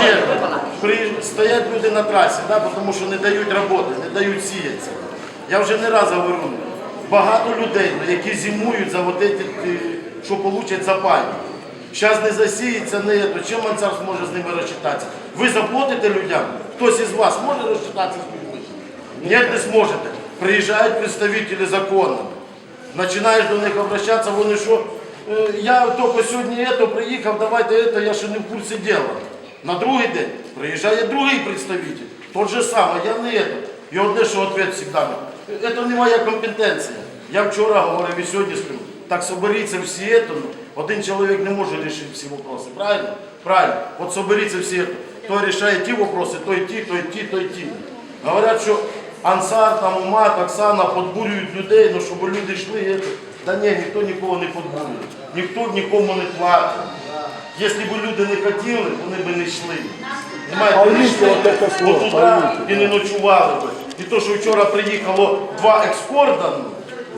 Ще при, стоять люди на трасі, да, тому що не дають роботи, не дають сіятися. Я вже не раз говорю, багато людей, ну, які зимують за е, що получать за пані. Зараз не засіється, не то. Чим мансар зможе з ними розчитатися? Ви заплатите людям? Хтось із вас може розчитатися з людьми? Ні, не зможете. Приїжджають представники закону. Починаєш до них обращатися, вони що, «Е, я тільки сьогодні це, приїхав, давайте це, я ще не в курсі діла. На другий день приїжджає другий представитель, тот же самий, я не це. І одне, що відповідь завжди, це не моя компетенція. Я вчора говорив і сьогодні скажу, так соберіться всі ну, один чоловік не може вирішити всі питання, правильно? Правильно. От соберіться всі це. Той рішає ті питання, той ті, той ті, той ті. Говорять, що Ансар, там, Умат, Оксана подбурюють людей, ну, щоб люди йшли. це. Та ні, ніхто нікого не подбурює. Ніхто нікому не платить. Якщо б люди не хотіли, вони б не йшли. Понимаєте, не йшли от це слово, туди і не ночували б. І то, що вчора приїхало два екскорта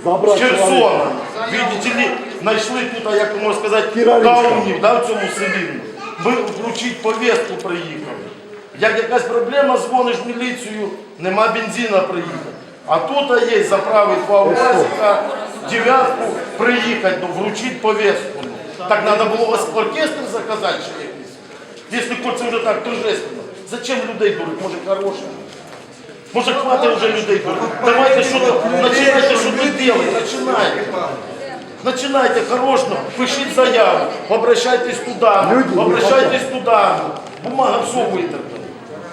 ну, з Херсона, видите ли, знайшли тут, як можна сказати, даунів да, в цьому селі. Ми вручити повістку приїхали. Як якась проблема, дзвониш в міліцію, нема бензина приїхати. А тут є заправити два УАЗика, дев'ятку, приїхати, ну, вручити повістку. Ну. Так треба було вас оркестр заказати чи якийсь. Якщо це вже так торжественно. Зачем людей дурить? Може хороше? Може хватить вже людей дурить? Давайте що починайте що то делать, починайте. Начинайте хорошно, пишіть заяву, обращайтесь туди, обращайтесь туди. Бумага все витерпана.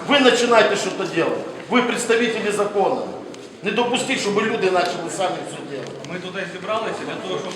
Ви починайте щось робити. Ви представники закону. Не допустіть, щоб люди почали самі все робити. Ми туди зібралися для того, щоб